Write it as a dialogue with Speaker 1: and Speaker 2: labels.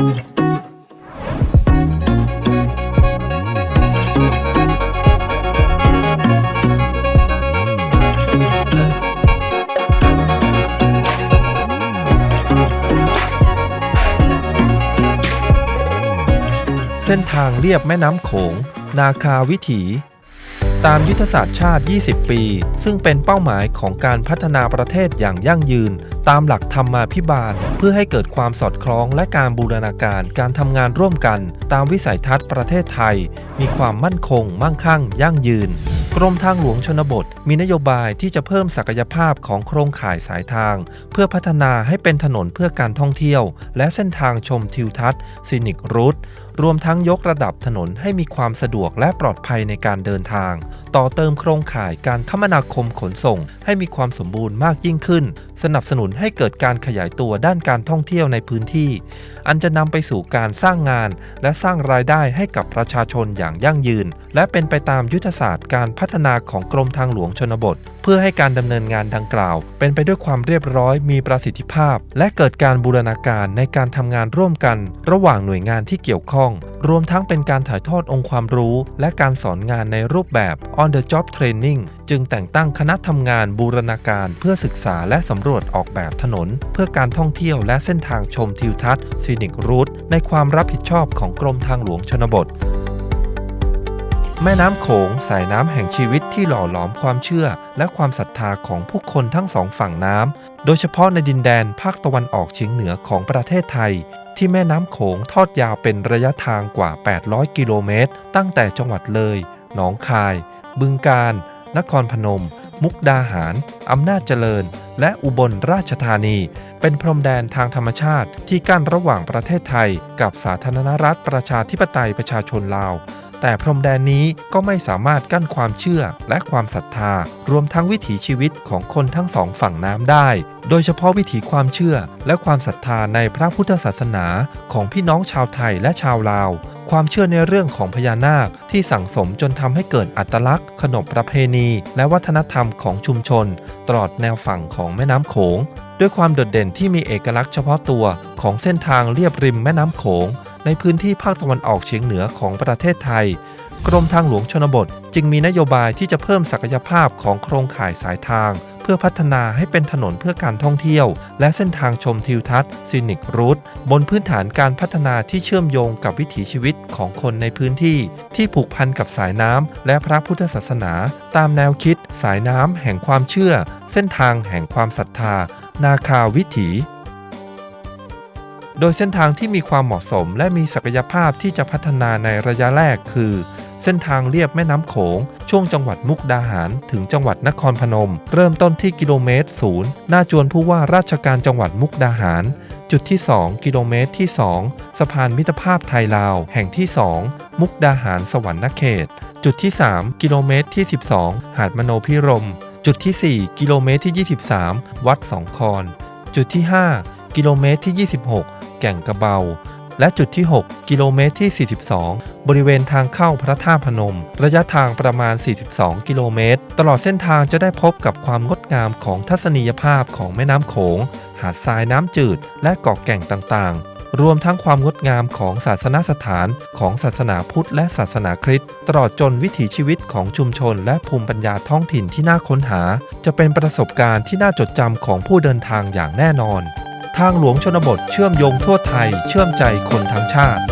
Speaker 1: เส้นทางเลียบแม่น้ำโขง นาคาวิถี ตามยุทธศาสตร์ชาติ 20 ปี ซึ่งเป็นเป้าหมายของการพัฒนาประเทศอย่างยั่งยืน ตามหลักธรรมาภิบาล เพื่อให้เกิดความสอดคล้องและการบูรณาการการทำงานร่วมกัน ตามวิสัยทัศน์ประเทศไทย มีความมั่นคง มั่งคั่ง ยั่งยืน กรมทางหลวงชนบท มีนโยบายที่จะเพิ่มศักยภาพของโครงข่ายสายทาง เพื่อพัฒนาให้เป็นถนนเพื่อการท่องเที่ยว และเส้นทางชมทิวทัศน์ซินิกรูท รวมทั้งยกระดับถนนให้มีความสะดวกและปลอดภัยในการเดินทาง ต่อเติมโครงข่ายการคมนาคมขนส่ง ให้มีความสมบูรณ์มากยิ่งขึ้น สนับสนุนให้เกิดการขยายตัวด้านการท่องเที่ยวในพื้นที่ อันจะนำไปสู่การสร้างงาน และสร้างรายได้ให้กับประชาชนอย่างยั่งยืน และเป็นไปตามยุทธศาสตร์การพัฒนาของกรมทางหลวงชนบทเพื่อให้การดำเนินงานดังกล่าว เป็นไปด้วยความเรียบร้อยมีประสิทธิภาพ และเกิดการบูรณาการในการทำงานร่วมกัน ระหว่างหน่วยงานที่เกี่ยวข้อง รวมทั้งเป็นการถ่ายทอดองค์ความรู้ และการสอนงานในรูปแบบ on the job training จึงแต่งตั้งคณะทำงานบูรณาการเพื่อศึกษาและสำรวจออกแบบถนน เพื่อการท่องเที่ยวและเส้นทางชมทิวทัศน์ซีนิกรูทในความรับผิดชอบของกรมทางหลวงชนบท แม่น้ำโขงสายน้ำแห่งชีวิตที่หล่อหลอมความเชื่อ และความศรัทธาของผู้คนทั้งสองฝั่งน้ำ โดยเฉพาะในดินแดนภาคตะวันออกเฉียงเหนือของประเทศไทย ที่แม่น้ำโขงทอดยาวเป็นระยะทางกว่า 800 กิโลเมตร ตั้งแต่จังหวัดเลย หนองคาย บึงกาฬ นครพนม มุกดาหาร อำนาจเจริญ และอุบลราชธานี เป็นพรมแดนทางธรรมชาติที่กั้นระหว่างประเทศไทย กับสาธารณรัฐประชาธิปไตยประชาชนลาว แต่พรมแดนนี้ก็ไม่สามารถกั้นความเชื่อและความศรัทธา รวมทั้งวิถีชีวิตของคนทั้งสองฝั่งน้ำได้ โดยเฉพาะวิถีความเชื่อและความศรัทธาในพระพุทธศาสนาของพี่น้องชาวไทยและชาวลาว ความเชื่อในเรื่องของพญานาคที่สั่งสมจนทำให้เกิดอัตลักษณ์ ขนบประเพณี และวัฒนธรรมของชุมชน ตลอดแนวฝั่งของแม่น้ำโขง ด้วยความโดดเด่นที่มีเอกลักษณ์เฉพาะตัวของเส้นทางเลียบริมแม่น้ำโขง ในพื้นที่ภาคตะวันออกเฉียงเหนือของประเทศไทย กรมทางหลวงชนบท จึงมีนโยบายที่จะเพิ่มศักยภาพของโครงข่ายสายทาง เพื่อพัฒนาให้เป็นถนนเพื่อการท่องเที่ยว และเส้นทางชมทิวทัศน์ซินิกรูทบนพื้นฐานการพัฒนาที่เชื่อมโยงกับวิถีชีวิตของคนในพื้นที่ ที่ผูกพันกับสายน้ำและพระพุทธศาสนา ตามแนวคิด สายน้ำแห่งความเชื่อ เส้นทางแห่งความศรัทธา นาคาวิถี โดยเส้นทางที่มีความเหมาะสม และมีศักยภาพที่จะพัฒนาในระยะแรกคือ เส้นทางเลียบแม่น้ำโขง ช่วงจังหวัดมุกดาหาร ถึงจังหวัดนครพนม เริ่มต้นที่กิโลเมตรศูนย์หน้าจวนผู้ว่าราชการจังหวัดมุกดาหาร จุดที่ 2 กิโลเมตรที่ 2 สะพานมิตรภาพไทยลาว แห่งที่ 2 มุกดาหารสวรรณเขต จุดที่ 3 กิโลเมตรที่ 12 หาดมโนพิรม จุดที่ 4 กิโลเมตรที่ 23 วัดสองคอน จุดที่ 5 กิโลเมตรที่ 26 แก่งกระเบา และจุดที่ 6 กิโลเมตรที่ 42 บริเวณทางเข้าพระธาตุพนม ระยะทางประมาณ 42 กิโลเมตร ตลอดเส้นทางจะได้พบกับความงดงามของทัศนียภาพของแม่น้ำโขง หาดทรายน้ำจืด และเกาะแก่งต่างๆรวมทั้งความงดงามของศาสนสถานของศาสนาพุทธและศาสนาคริสต์ตลอดจนวิถีชีวิตของชุมชนและภูมิปัญญาท้องถิ่นที่น่าค้นหา จะเป็นประสบการณ์ที่น่าจดจำของผู้เดินทางอย่างแน่นอน ทางหลวงชนบทเชื่อมโยงทั่วไทยเชื่อมใจคนทั้งชาติ